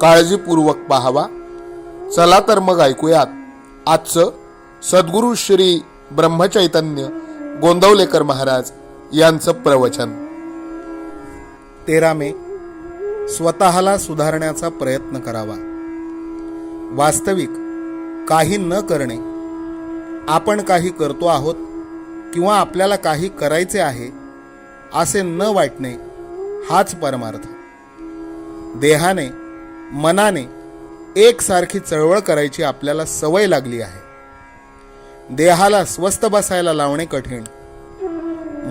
काळजीपूर्वक पाहावा. चला तर मग ऐकूयात. आजचं सद्गुरू श्री ब्रह्मचैतन्य गोंदवलेकर महाराज यांचं प्रवचन. तेरा मे स्वतःला सुधारण्याचा प्रयत्न करावा. वास्तविक काही न करणे. आपण काही करतो आहोत किंवा आपल्याला काही करायचे आहे असे न वाटणे हाच परमार्थ. देहाने मनाने एकसारखी चळवळ करायची आपल्याला सवय लागली आहे. देहाला स्वस्थ बसायला लावणे कठीण.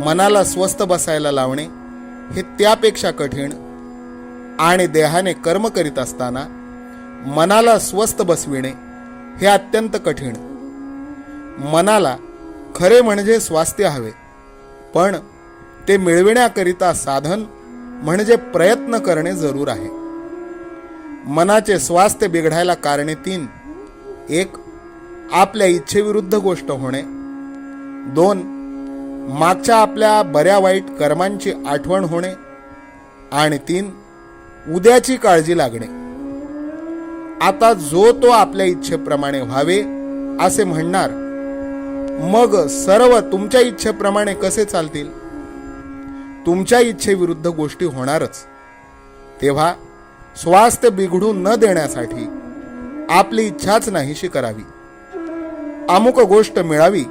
मनाला स्वस्थ बसायला लावणे हे त्यापेक्षा कठीण आणि देहाने कर्म करीत असताना मनाला स्वस्थ बसविणे हे अत्यंत कठीण. मनाला खरे म्हणजे स्वास्थ्य हवे पण ते मिळविण्याकरिता साधन म्हणजे प्रयत्न करणे जरूर आहे. मनाचे स्वास्थ्य बिघडायला कारणे तीन. एक आपल्या इच्छेविरुद्ध गोष्ट होणे. दोन मागच्या आपल्या बऱ्या वाईट कर्मांची आठवण होणे. आणि तीन उद्याची काळजी लागणे. आता जो तो आपल्या इच्छेप्रमाणे व्हावे असे म्हणणार मग सर्व तुमच्या इच्छेप्रमाणे कसे चालतील? तुमच्या इच्छेविरुद्ध गोष्टी होणारच. तेव्हा स्वास्थ्य बिघडू न देण्यासाठी आपली इच्छाच नाहीशी करावी. अमुक गोष्ट मिळावी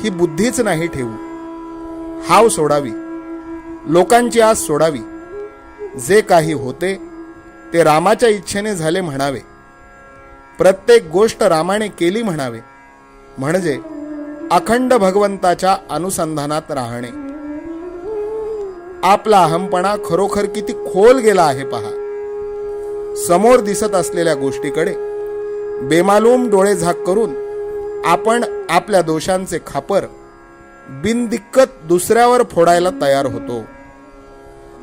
ही बुद्धीच नाही ठेवू. हाव सोडावी लोकांची आस सोडावी. जे काही होते ते रामाच्या इच्छेने झाले म्हणावे. प्रत्येक गोष्ट रामाने केली म्हणावे म्हणजे अखंड भगवंताच्या अनुसंधानात राहणे. आपला अहमपणा खरोखर किती खोल गेला आहे पहा. समोर दिसत असलेल्या गोष्टीकडे बेमालूम डोळे झाक करून आपण आपल्या दोषांचे खापर बिनदिक्कत दुसऱ्यावर फोडायला तयार होतो.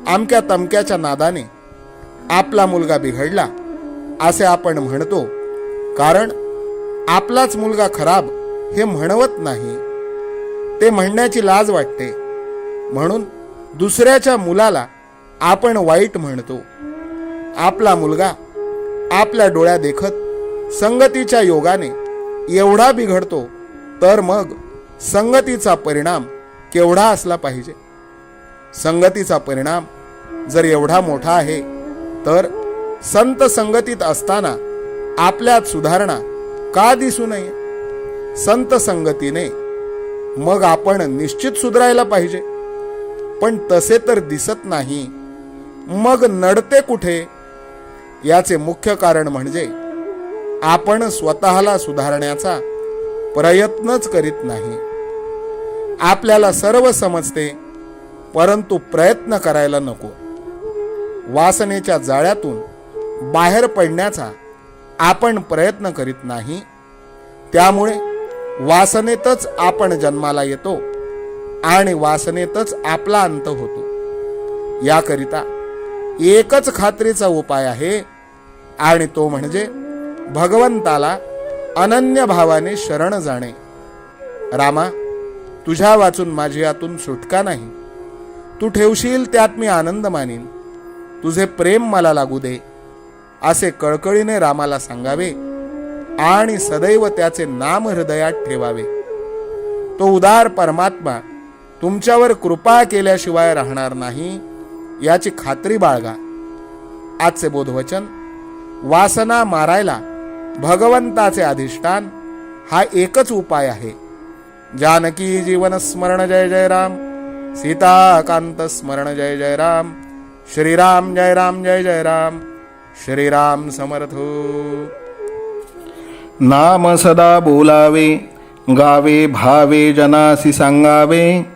आमक्या तमक्याच्या नादाने आपला मुलगा बिघडला असे आपण म्हणतो. कारण आपलाच मुलगा खराब हे म्हणवत नाही. ते म्हणण्याची लाज वाटते. म्हणून दुसऱ्याच्या मुलाला आपण वाईट म्हणतो. आपला मुलगा आपल्या डोळ्या देखत संगतीच्या योगाने एवढा बिघडतो तर मग संगतीचा परिणाम केवढा असला पाहिजे? संगतीचा परिणाम जर एवढा मोठा आहे तर संत संगतीत असताना आपल्यात सुधारणा का दिसू नये? संत संगतीने मग आपण निश्चित सुधारायला पाहिजे. पण तसे तर दिसत नाही. मग नडते कुठे? याचे मुख्य कारण म्हणजे आपण स्वतःला सुधारण्याचा प्रयत्नच करीत नाही. आपल्याला सर्व समजते परंतु प्रयत्न करायला नको. वासनेच्या जाळ्यातून बाहेर पडण्याचा आपण प्रयत्न करीत नाही. त्यामुळे वासनेतच आपण जन्माला येतो आणि वासनेतच आपला अंत होतो. याकरिता एकच खात्रीचा उपाय आहे. आणि तो म्हणजे भगवंताला अनन्य भावाने शरण जाणे. रामा तुझ्या वाचून माझी यातून सुटका नाही. तू ठेवशील त्यात मी आनंद मानीन. तुझे प्रेम मला लागू दे असे कळकळीने रामाला सांगावे आणि सदैव त्याचे नाम हृदयात ठेवावे. तो उदार परमात्मा तुमच्यावर कृपा केल्याशिवाय राहणार नाही याची खात्री बाळगा. आजचे बोधवचन वासना मारायला भगवंताचे अधिष्ठान हा एकच उपाय आहे. जानकी जीवन स्मरण जय जय राम. सीताकांत स्मरण जय जय राम. श्रीराम जय राम जय जय राम. श्रीराम समर्थ हो. नाम सदा बोलावे गावे भावे जनासी सांगावे.